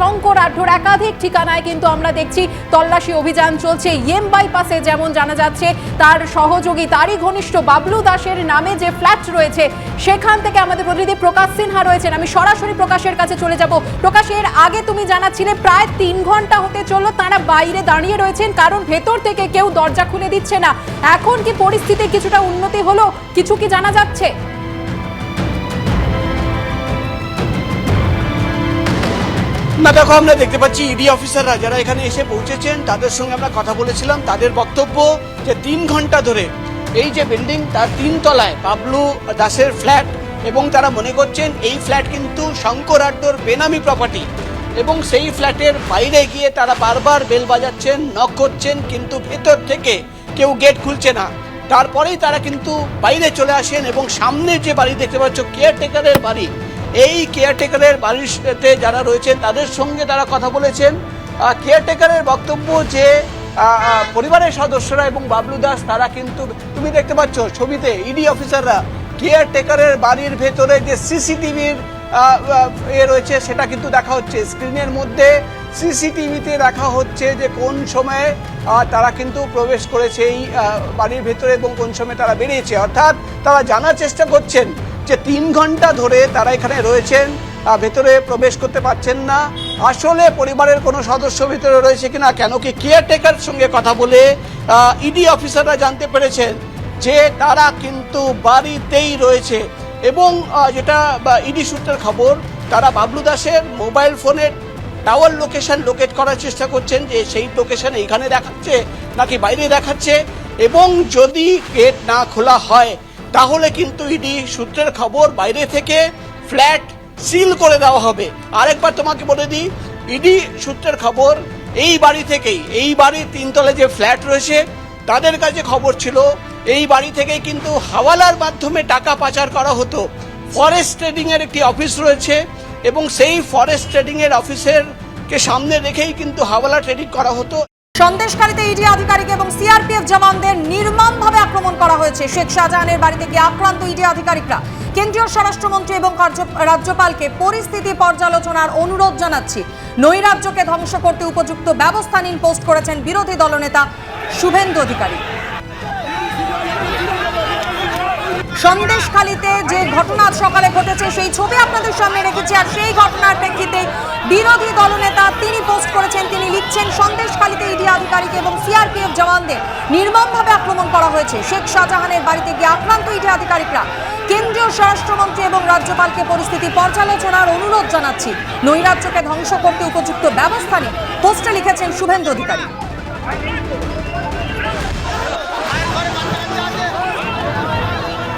শঙ্কর আঢ্যর একাধিক ঠিকানায় কিন্তু আমরা দেখছি তল্লাশি অভিযান চলছে। ইয়েম বাইপাসে যেমন জানা যাচ্ছে, তার সহযোগী তারই ঘনিষ্ঠ বাবলু দাসের নামে যে ফ্ল্যাট রয়েছে, সেখান থেকে আমাদের প্রতিনিধি প্রকাশ সিনহা রয়েছেন। আমি সরাসরি প্রকাশের কাছে চলে যাব। প্রকাশ, এর আগে তুমি জানাচ্ছিলে প্রায় তিন ঘণ্টা হতে চলল, তারা বাইরে দাঁড়িয়ে রয়েছেন, কারণ ভেতর থেকে কেউ দরজা খুলে দিচ্ছে না। এখন কি পরিস্থিতি কিছুটা উন্নতি হলো? কিছু কি জানা যাচ্ছে? দেখো আমরা দেখতে পাচ্ছি ইডি অফিসাররা যারা এখানে এসে পৌঁছেছেন, তাদের সঙ্গে আমরা কথা বলেছিলাম। তাদের বক্তব্য যে তিন ঘণ্টা ধরে এই যে বিল্ডিং তার তিন তলায় বাবলু দাসের ফ্ল্যাট এবং তারা মনে করছেন এই ফ্ল্যাট কিন্তু শঙ্কর আড্ডোর বেনামি প্রপার্টি এবং সেই ফ্ল্যাটের বাইরে গিয়ে তারা বারবার বেল বাজাচ্ছেন নক করছেন, কিন্তু ভেতর থেকে কেউ গেট খুলছে না। তারপরেই তারা কিন্তু বাইরে চলে আসেন এবং সামনে যে বাড়ি দেখতে পাচ্ছ কেয়ারটেকারের বাড়ি এই কেয়ারটেকারের বাড়িতে যারা রয়েছেন, তাদের সঙ্গে তারা কথা বলেছেন। কেয়ারটেকারের বক্তব্য যে পরিবারের সদস্যরা এবং বাবলু দাস, তারা কিন্তু, তুমি দেখতে পাচ্ছ ছবিতে ইডি অফিসাররা কেয়ারটেকারের বাড়ির ভেতরে যে সিসিটিভির এ রয়েছে, সেটা কিন্তু দেখা হচ্ছে। স্ক্রিনের মধ্যে সিসিটিভিতে দেখা হচ্ছে যে কোন সময়ে তারা কিন্তু প্রবেশ করেছে এই বাড়ির ভেতরে এবং কোন সময় তারা বেরিয়েছে। অর্থাৎ তারা জানার চেষ্টা করছেন যে তিন ঘণ্টা ধরে তারা এখানে রয়েছেন ভেতরে প্রবেশ করতে পারছেন না। আসলে পরিবারের কোনো সদস্য ভেতরে রয়েছে কিনা, কেন কি কেয়ারটেকার সঙ্গে কথা বলে ইডি অফিসাররা জানতে পেরেছেন যে তারা কিন্তু বাড়িতেই রয়েছে। এবং যেটা ইডি সূত্রের খবর, তারা বাবলু দাসের মোবাইল ফোনের টাওয়ার লোকেশন লোকেট করার চেষ্টা করছেন যে সেই লোকেশন এখানে দেখাচ্ছে নাকি বাইরে দেখাচ্ছে। এবং যদি গেট না খোলা হয় তাহলে কিন্তু ইডি সূত্রের খবর বাইরে থেকে ফ্ল্যাট সিল করে দেওয়া হবে। আরেকবার তোমাকে বলে দিই, ইডি সূত্রের খবর এই বাড়ি থেকেই, এই বাড়ির তিনতলে যে ফ্ল্যাট রয়েছে, তাদের কাছে খবর ছিল, এই বাড়ি থেকেই কিন্তু হাওয়ালার মাধ্যমে টাকা পাচার করা হতো। ফরেস্ট ট্রেডিং এর একটি অফিস রয়েছে এবং সেই ফরেস্ট ট্রেডিং এর অফিসের কে সামনে রেখেই কিন্তু হাওয়ালা ট্রেডিং করা হতো। সন্দেশকারীতে ইডি আধিকারিক এবং সিআরপিএফ জওয়ানদের নির্মমভাবে আক্রমণ করা হয়েছে শেখ শাহজাহানের বাড়িতে গিয়ে আক্রান্ত ইডি আধিকারিকরা। কেন্দ্রীয় স্বরাষ্ট্রমন্ত্রী এবং রাজ্যপালকে পরিস্থিতি পর্যালোচনার অনুরোধ জানাচ্ছি। নৈরাজ্যকে ধ্বংস করতে উপযুক্ত ব্যবস্থা নিন পোস্ট করেছেন বিরোধী দলনেতা শুভেন্দু অধিকারী। সন্দেশখালীতে যে ঘটনা সকালে ঘটেছে, সেই ছবি আপনাদের সামনে রেখেছি। আর সেই ঘটনার প্রেক্ষিতে বিরোধী দলনেতা তিনি পোস্ট করেছেন, তিনি লিখছেন সন্দেশখালীতে আধিকারিক এবং সিআরপিএফ জওয়ানদের নির্মমভাবে আক্রমণ করা হয়েছে। শেখ শাহজাহানের বাড়িতে গিয়ে আক্রান্ত ইডি আধিকারিকরা। কেন্দ্রীয় স্বরাষ্ট্রমন্ত্রী এবং রাজ্যপালকে পরিস্থিতি পর্যালোচনার অনুরোধ জানাচ্ছি। নৈরাজ্যকে ধ্বংস করতে উপযুক্ত ব্যবস্থা নিয়ে পোস্টে লিখেছেন শুভেন্দু অধিকারী।